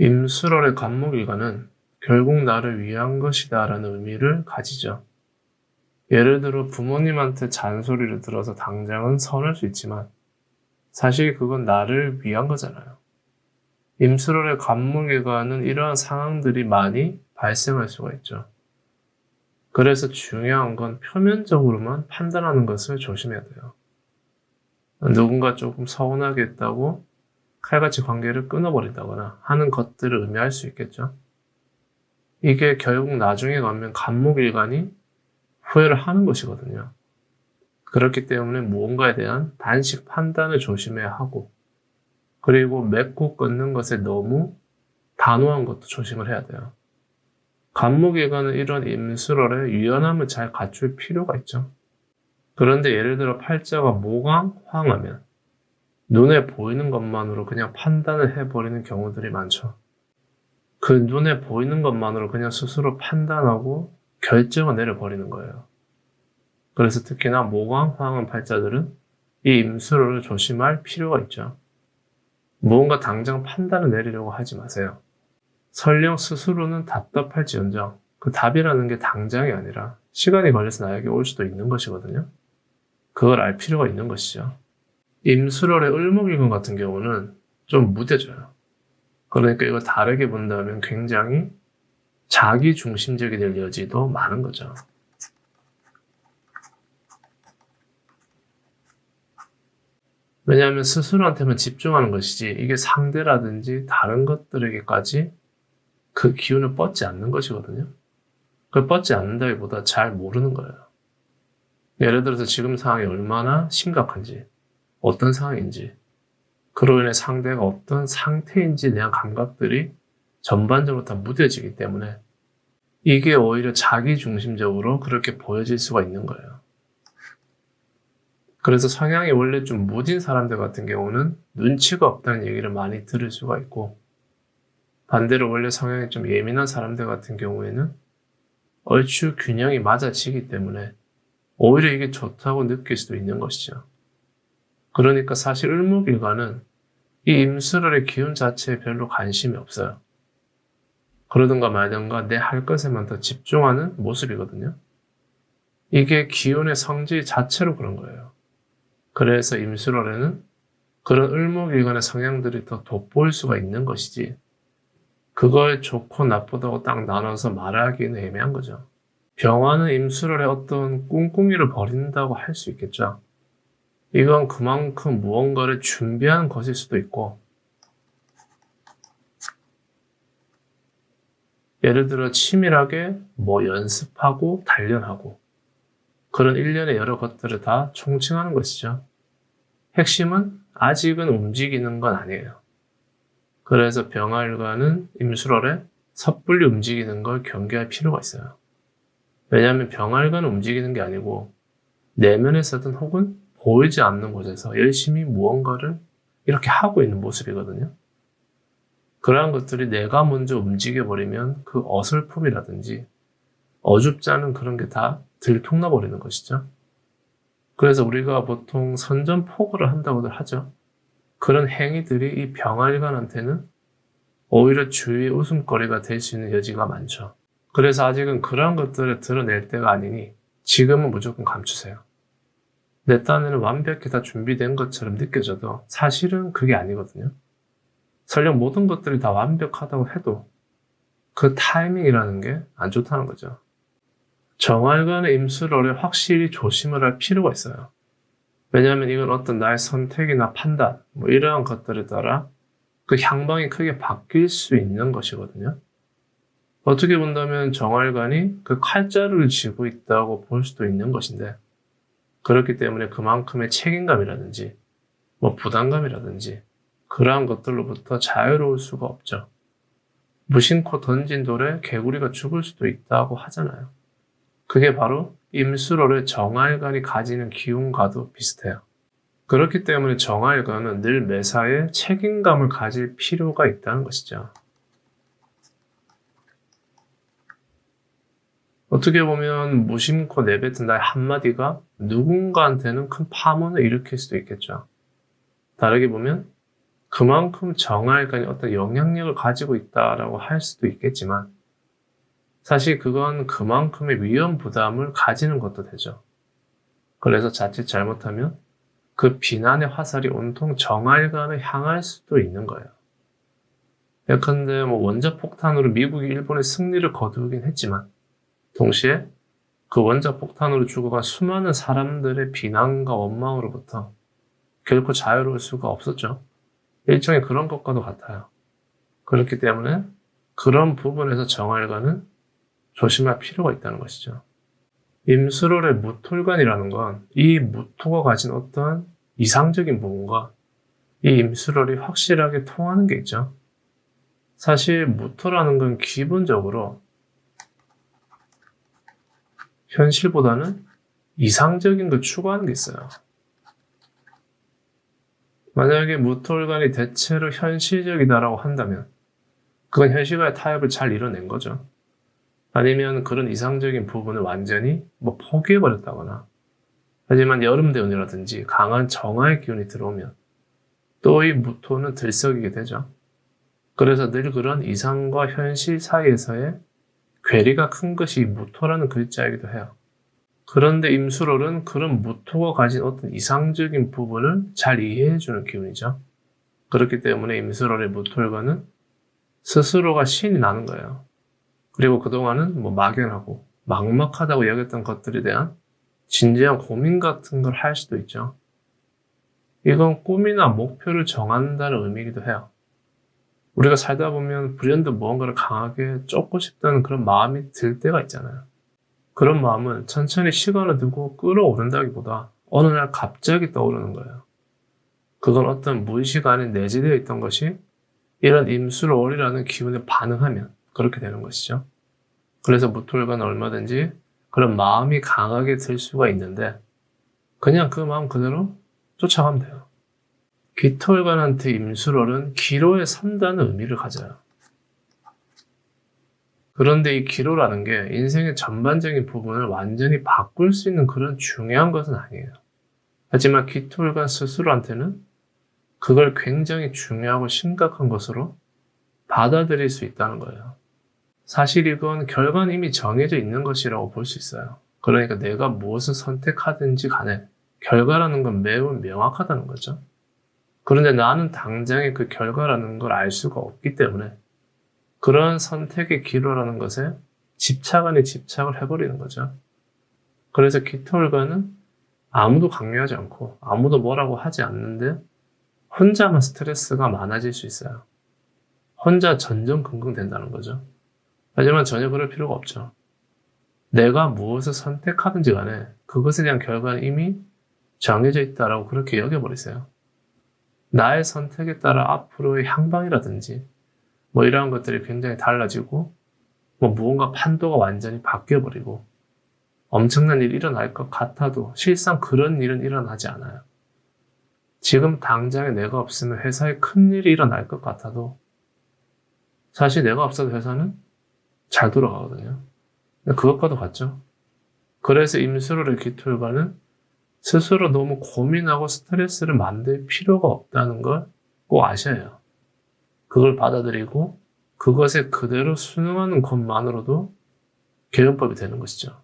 임수월의 간목일가는 결국 나를 위한 것이다 라는 의미를 가지죠. 예를 들어 부모님한테 잔소리를 들어서 당장은 서운할 수 있지만 사실 그건 나를 위한 거잖아요. 임수월의 간목일가는 이러한 상황들이 많이 발생할 수가 있죠. 그래서 중요한 건 표면적으로만 판단하는 것을 조심해야 돼요. 누군가 조금 서운하게 했다고 칼같이 관계를 끊어버린다거나 하는 것들을 의미할 수 있겠죠. 이게 결국 나중에 가면 간목일관이 후회를 하는 것이거든요. 그렇기 때문에 무언가에 대한 단식 판단을 조심해야 하고, 그리고 맺고 끊는 것에 너무 단호한 것도 조심을 해야 돼요. 간목일관은 이런 임수월의 유연함을 잘 갖출 필요가 있죠. 그런데 예를 들어 팔자가 모강, 황하면 눈에 보이는 것만으로 그냥 판단을 해버리는 경우들이 많죠. 그 눈에 보이는 것만으로 그냥 스스로 판단하고 결정을 내려버리는 거예요. 그래서 특히나 모강, 황한 팔자들은 이 임수를 조심할 필요가 있죠. 무언가 당장 판단을 내리려고 하지 마세요. 설령 스스로는 답답할지언정 그 답이라는 게 당장이 아니라 시간이 걸려서 나에게 올 수도 있는 것이거든요. 그걸 알 필요가 있는 것이죠. 임수월의 을목일금 같은 경우는 좀 무뎌져요. 그러니까 이걸 다르게 본다면 굉장히 자기 중심적이 될 여지도 많은 거죠. 왜냐하면 스스로한테만 집중하는 것이지 이게 상대라든지 다른 것들에게까지 그 기운을 뻗지 않는 것이거든요. 그걸 뻗지 않는다기보다 잘 모르는 거예요. 예를 들어서 지금 상황이 얼마나 심각한지, 어떤 상황인지, 그로 인해 상대가 어떤 상태인지에 대한 감각들이 전반적으로 다 무뎌지기 때문에 이게 오히려 자기 중심적으로 그렇게 보여질 수가 있는 거예요. 그래서 성향이 원래 좀 무딘 사람들 같은 경우는 눈치가 없다는 얘기를 많이 들을 수가 있고 반대로 원래 성향이 좀 예민한 사람들 같은 경우에는 얼추 균형이 맞아지기 때문에 오히려 이게 좋다고 느낄 수도 있는 것이죠. 그러니까 사실 을목일가는 이 임수월의 기운 자체에 별로 관심이 없어요. 그러든가 말든가 내 할 것에만 더 집중하는 모습이거든요. 이게 기운의 성질 자체로 그런 거예요. 그래서 임수월에는 그런 을목일간의 성향들이 더 돋보일 수가 있는 것이지 그걸 좋고 나쁘다고 딱 나눠서 말하기는 애매한 거죠. 병화는 임수월의 어떤 꿍꿍이를 버린다고 할 수 있겠죠. 이건 그만큼 무언가를 준비하는 것일 수도 있고, 예를 들어 치밀하게 뭐 연습하고 단련하고, 그런 일련의 여러 것들을 다 총칭하는 것이죠. 핵심은 아직은 움직이는 건 아니에요. 그래서 병화일과는 임수월에 섣불리 움직이는 걸 경계할 필요가 있어요. 왜냐하면 병활과는 움직이는 게 아니고 내면에서든 혹은 보이지 않는 곳에서 열심히 무언가를 이렇게 하고 있는 모습이거든요. 그러한 것들이 내가 먼저 움직여버리면 그 어설픔이라든지 어줍지 않은 그런 게 다 들통나버리는 것이죠. 그래서 우리가 보통 선전포고를 한다고들 하죠. 그런 행위들이 이 병활관한테는 오히려 주위의 웃음거리가 될 수 있는 여지가 많죠. 그래서 아직은 그런 것들을 드러낼 때가 아니니 지금은 무조건 감추세요. 내 딴에는 완벽히 다 준비된 것처럼 느껴져도 사실은 그게 아니거든요. 설령 모든 것들이 다 완벽하다고 해도 그 타이밍이라는 게 안 좋다는 거죠. 정활관의 임수rol에 확실히 조심을 할 필요가 있어요. 왜냐하면 이건 어떤 나의 선택이나 판단, 뭐 이러한 것들에 따라 그 향방이 크게 바뀔 수 있는 것이거든요. 어떻게 본다면 정활관이 그 칼자루를 쥐고 있다고 볼 수도 있는 것인데, 그렇기 때문에 그만큼의 책임감이라든지, 뭐 부담감이라든지, 그러한 것들로부터 자유로울 수가 없죠. 무심코 던진 돌에 개구리가 죽을 수도 있다고 하잖아요. 그게 바로 임수로를 정활관이 가지는 기운과도 비슷해요. 그렇기 때문에 정활관은 늘 매사에 책임감을 가질 필요가 있다는 것이죠. 어떻게 보면 무심코 내뱉은 나의 한마디가 누군가한테는 큰 파문을 일으킬 수도 있겠죠. 다르게 보면 그만큼 정화일관이 어떤 영향력을 가지고 있다라고 할 수도 있겠지만 사실 그건 그만큼의 위험 부담을 가지는 것도 되죠. 그래서 자칫 잘못하면 그 비난의 화살이 온통 정화일관을 향할 수도 있는 거예요. 예컨대 뭐 원자 폭탄으로 미국이 일본의 승리를 거두긴 했지만 동시에 그 원자 폭탄으로 죽어간 수많은 사람들의 비난과 원망으로부터 결코 자유로울 수가 없었죠. 일종의 그런 것과도 같아요. 그렇기 때문에 그런 부분에서 정화일관은 조심할 필요가 있다는 것이죠. 임수롤의 무톨관이라는 건 이 무토가 가진 어떤 이상적인 부분과 이 임수롤이 확실하게 통하는 게 있죠. 사실 무토라는 건 기본적으로 현실보다는 이상적인 걸 추구하는 게 있어요. 만약에 무토일관이 대체로 현실적이다라고 한다면 그건 현실과의 타협을 잘 이뤄낸 거죠. 아니면 그런 이상적인 부분을 완전히 뭐 포기해버렸다거나 하지만 여름 대운이라든지 강한 정화의 기운이 들어오면 또 이 무토는 들썩이게 되죠. 그래서 늘 그런 이상과 현실 사이에서의 괴리가 큰 것이 무토라는 글자이기도 해요. 그런데 임수롤은 그런 무토가 가진 어떤 이상적인 부분을 잘 이해해주는 기운이죠. 그렇기 때문에 임수롤의 무토일과는 스스로가 신이 나는 거예요. 그리고 그동안은 뭐 막연하고 막막하다고 여겼던 것들에 대한 진지한 고민 같은 걸 할 수도 있죠. 이건 꿈이나 목표를 정한다는 의미이기도 해요. 우리가 살다 보면 불현듯 무언가를 강하게 쫓고 싶다는 그런 마음이 들 때가 있잖아요. 그런 마음은 천천히 시간을 두고 끌어오른다기보다 어느 날 갑자기 떠오르는 거예요. 그건 어떤 무의식 안에 내재되어 있던 것이 이런 임수월이라는 기운에 반응하면 그렇게 되는 것이죠. 그래서 무톨과는 얼마든지 그런 마음이 강하게 들 수가 있는데 그냥 그 마음 그대로 쫓아가면 돼요. 귀톨관한테 임수월은 기로에 선다는 의미를 가져요. 그런데 이 기로라는 게 인생의 전반적인 부분을 완전히 바꿀 수 있는 그런 중요한 것은 아니에요. 하지만 기톨관 스스로한테는 그걸 굉장히 중요하고 심각한 것으로 받아들일 수 있다는 거예요. 사실 이건 결과는 이미 정해져 있는 것이라고 볼 수 있어요. 그러니까 내가 무엇을 선택하든지 간에 결과라는 건 매우 명확하다는 거죠. 그런데 나는 당장에 그 결과라는 걸 알 수가 없기 때문에 그런 선택의 기로라는 것에 집착 안에 집착을 해버리는 거죠. 그래서 기토을가는 아무도 강요하지 않고 아무도 뭐라고 하지 않는데 혼자만 스트레스가 많아질 수 있어요. 혼자 전전긍긍 된다는 거죠. 하지만 전혀 그럴 필요가 없죠. 내가 무엇을 선택하든지 간에 그것에 대한 결과는 이미 정해져 있다라고 그렇게 여겨버리세요. 나의 선택에 따라 앞으로의 향방이라든지 뭐 이러한 것들이 굉장히 달라지고 뭐 무언가 판도가 완전히 바뀌어버리고 엄청난 일이 일어날 것 같아도 실상 그런 일은 일어나지 않아요. 지금 당장에 내가 없으면 회사에 큰 일이 일어날 것 같아도 사실 내가 없어도 회사는 잘 돌아가거든요. 그것과도 같죠. 그래서 임수로를 기툴과는 스스로 너무 고민하고 스트레스를 만들 필요가 없다는 걸 꼭 아셔야 해요. 그걸 받아들이고 그것에 그대로 순응하는 것만으로도 개연법이 되는 것이죠.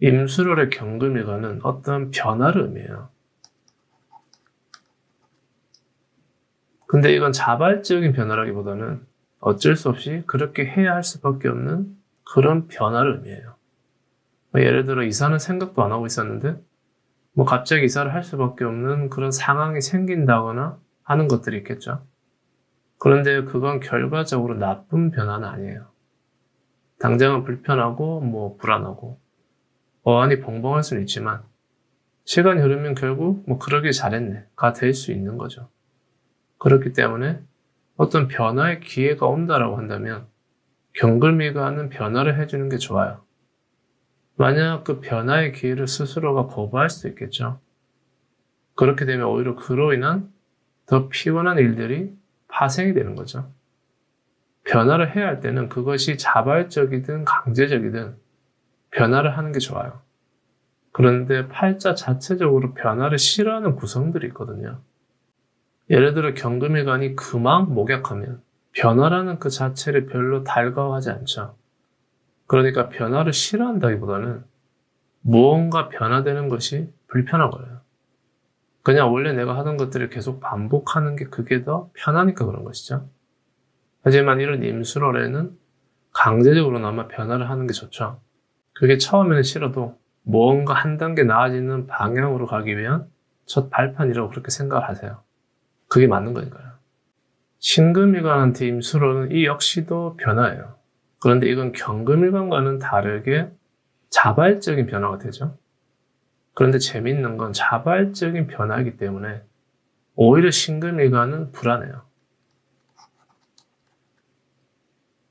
임수롤의 경금이가는 어떤 변화를 의미해요. 근데 이건 자발적인 변화라기보다는 어쩔 수 없이 그렇게 해야 할 수밖에 없는 그런 변화를 의미해요. 뭐 예를 들어 이사는 생각도 안 하고 있었는데 뭐 갑자기 이사를 할 수밖에 없는 그런 상황이 생긴다거나 하는 것들이 있겠죠. 그런데 그건 결과적으로 나쁜 변화는 아니에요. 당장은 불편하고 뭐 불안하고 어안이 벙벙할 수는 있지만 시간이 흐르면 결국 뭐 그러길 잘했네가 될 수 있는 거죠. 그렇기 때문에 어떤 변화의 기회가 온다라고 한다면 경글미가 하는 변화를 해주는 게 좋아요. 만약 그 변화의 기회를 스스로가 거부할 수도 있겠죠. 그렇게 되면 오히려 그로 인한 더 피곤한 일들이 파생이 되는 거죠. 변화를 해야 할 때는 그것이 자발적이든 강제적이든 변화를 하는 게 좋아요. 그런데 팔자 자체적으로 변화를 싫어하는 구성들이 있거든요. 예를 들어 경금일간이 금왕 목약하면 변화라는 그 자체를 별로 달가워하지 않죠. 그러니까 변화를 싫어한다기보다는 무언가 변화되는 것이 불편한 거예요. 그냥 원래 내가 하던 것들을 계속 반복하는 게 그게 더 편하니까 그런 것이죠. 하지만 이런 임수월에는 강제적으로나마 변화를 하는 게 좋죠. 그게 처음에는 싫어도 무언가 한 단계 나아지는 방향으로 가기 위한 첫 발판이라고 그렇게 생각을 하세요. 그게 맞는 거니까요. 신금일간한테 임수로는 이 역시도 변화예요. 그런데 이건 경금일간과는 다르게 자발적인 변화가 되죠. 그런데 재밌는 건 자발적인 변화이기 때문에 오히려 신금일간은 불안해요.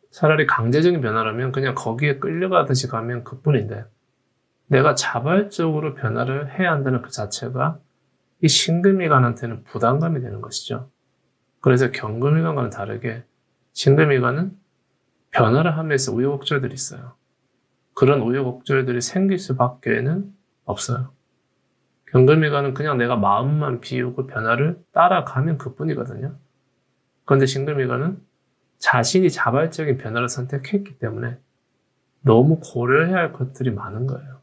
차라리 강제적인 변화라면 그냥 거기에 끌려가듯이 가면 그뿐인데 내가 자발적으로 변화를 해야 한다는 그 자체가 이 신금일간한테는 부담감이 되는 것이죠. 그래서 경금일간과는 다르게 신금일간은 변화를 하면서 우여곡절들이 있어요. 그런 우여곡절들이 생길 수밖에는 없어요. 경금일간은 그냥 내가 마음만 비우고 변화를 따라가면 그뿐이거든요. 그런데 신금일간은 자신이 자발적인 변화를 선택했기 때문에 너무 고려해야 할 것들이 많은 거예요.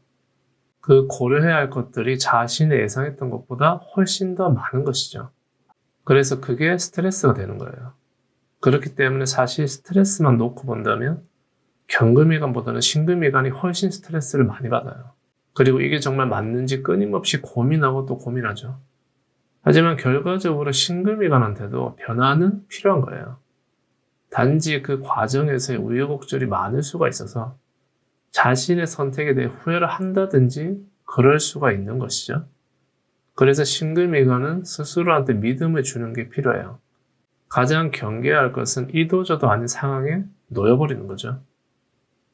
그 고려해야 할 것들이 자신이 예상했던 것보다 훨씬 더 많은 것이죠. 그래서 그게 스트레스가 되는 거예요. 그렇기 때문에 사실 스트레스만 놓고 본다면 경금일간보다는 신금일간이 훨씬 스트레스를 많이 받아요. 그리고 이게 정말 맞는지 끊임없이 고민하고 또 고민하죠. 하지만 결과적으로 신금일간한테도 변화는 필요한 거예요. 단지 그 과정에서의 우여곡절이 많을 수가 있어서 자신의 선택에 대해 후회를 한다든지 그럴 수가 있는 것이죠. 그래서 신금일간은 스스로한테 믿음을 주는 게 필요해요. 가장 경계해야 할 것은 이도저도 아닌 상황에 놓여버리는 거죠.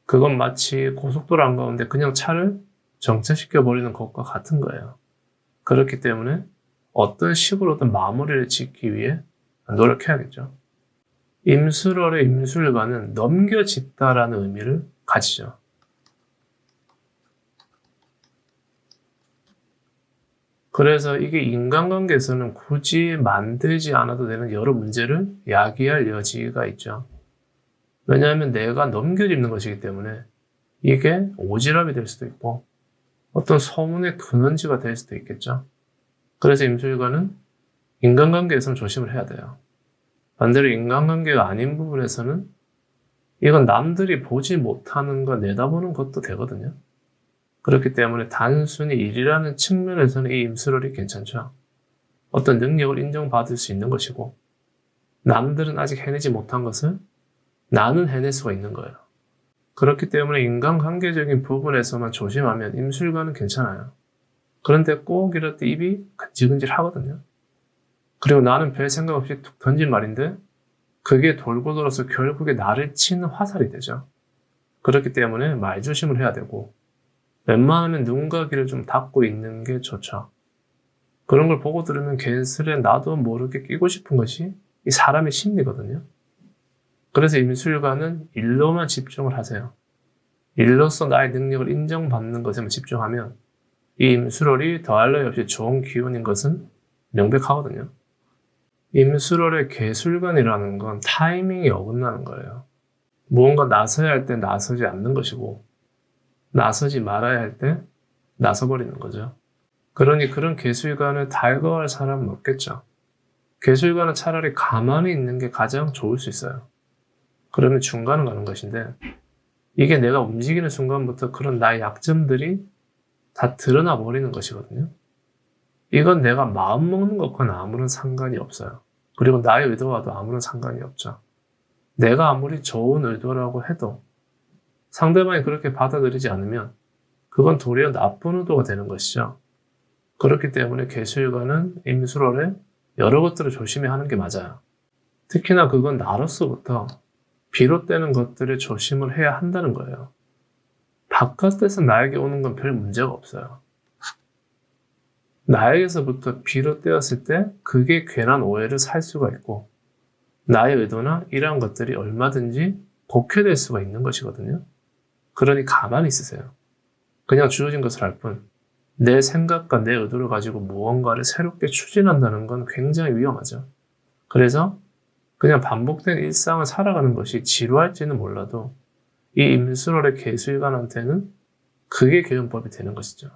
그건 마치 고속도로 한가운데 그냥 차를 정차시켜 버리는 것과 같은 거예요. 그렇기 때문에 어떤 식으로든 마무리를 짓기 위해 노력해야겠죠. 임술월의 임술관은 넘겨짓다라는 의미를 가지죠. 그래서 이게 인간관계에서는 굳이 만들지 않아도 되는 여러 문제를 야기할 여지가 있죠. 왜냐하면 내가 넘겨짚는 것이기 때문에 이게 오지랖이 될 수도 있고 어떤 소문의 근원지가 될 수도 있겠죠. 그래서 임술관은 인간관계에서는 조심을 해야 돼요. 반대로 인간관계가 아닌 부분에서는 이건 남들이 보지 못하는 거 내다보는 것도 되거든요. 그렇기 때문에 단순히 일이라는 측면에서는 이 임수럴이 괜찮죠. 어떤 능력을 인정받을 수 있는 것이고, 남들은 아직 해내지 못한 것을 나는 해낼 수가 있는 거예요. 그렇기 때문에 인간관계적인 부분에서만 조심하면 임술관은 괜찮아요. 그런데 꼭 이럴 때 입이 근질근질 하거든요. 그리고 나는 별 생각 없이 툭 던진 말인데 그게 돌고 돌아서 결국에 나를 치는 화살이 되죠. 그렇기 때문에 말조심을 해야 되고 웬만하면 눈과 귀를 좀 닫고 있는 게 좋죠. 그런 걸 보고 들으면 괜스레 나도 모르게 끼고 싶은 것이 이 사람의 심리거든요. 그래서 임술관은 일로만 집중을 하세요. 일로서 나의 능력을 인정받는 것에만 집중하면 이 임술월이 더할 나위 없이 좋은 기운인 것은 명백하거든요. 임술월의 개술관이라는 건 타이밍이 어긋나는 거예요. 무언가 나서야 할 때 나서지 않는 것이고, 나서지 말아야 할 때 나서버리는 거죠. 그러니 그런 개술관을 달거할 사람은 없겠죠. 개술관은 차라리 가만히 있는 게 가장 좋을 수 있어요. 그러면 중간을 가는 것인데, 이게 내가 움직이는 순간부터 그런 나의 약점들이 다 드러나 버리는 것이거든요. 이건 내가 마음 먹는 것과는 아무런 상관이 없어요. 그리고 나의 의도와도 아무런 상관이 없죠. 내가 아무리 좋은 의도라고 해도 상대방이 그렇게 받아들이지 않으면 그건 도리어 나쁜 의도가 되는 것이죠. 그렇기 때문에 개수일과는 임수rol에 여러 것들을 조심히 하는 게 맞아요. 특히나 그건 나로서부터 비롯되는 것들을 조심을 해야 한다는 거예요. 바깥에서 나에게 오는 건 별 문제가 없어요. 나에게서부터 비롯되었을 때 그게 괜한 오해를 살 수가 있고 나의 의도나 이러한 것들이 얼마든지 곡해될 수가 있는 것이거든요. 그러니 가만히 있으세요. 그냥 주어진 것을 할 뿐 내 생각과 내 의도를 가지고 무언가를 새롭게 추진한다는 건 굉장히 위험하죠. 그래서 그냥 반복된 일상을 살아가는 것이 지루할지는 몰라도 이 임술월의 개수일관한테는 그게 교훈법이 되는 것이죠.